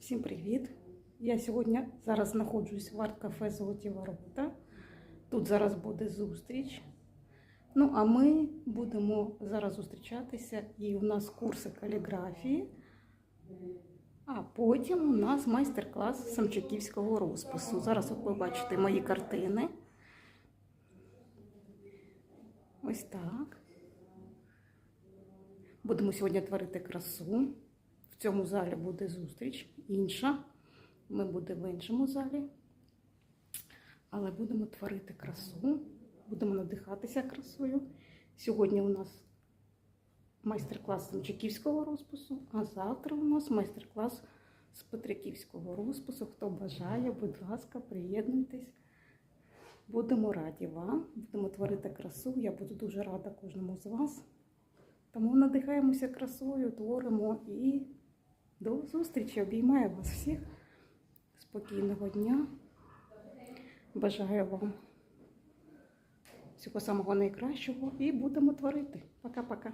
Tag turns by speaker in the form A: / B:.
A: Всім привіт! Я сьогодні зараз знаходжусь в арт-кафе Золоті Ворота. Тут зараз буде зустріч. Ну, а ми будемо зараз зустрічатися, і у нас курси каліграфії. А потім у нас майстер-клас самчиківського розпису. Зараз от ви бачите мої картини. Ось так. Будемо сьогодні творити красу. В цьому залі буде зустріч інша. Ми будемо в іншому залі. Але будемо творити красу, будемо надихатися красою. Сьогодні у нас майстер-клас Самчиківського розпису, а завтра у нас майстер-клас з Петриківського розпису. Хто бажає, будь ласка, приєднуйтесь. Будемо раді вам, будемо творити красу. Я буду дуже рада кожному з вас. Тому надихаємося красою, творимо і до зустрічі. Обіймаю вас всіх. Спокійного дня. Бажаю вам всього самого найкращого і будемо творити. Пока-пока.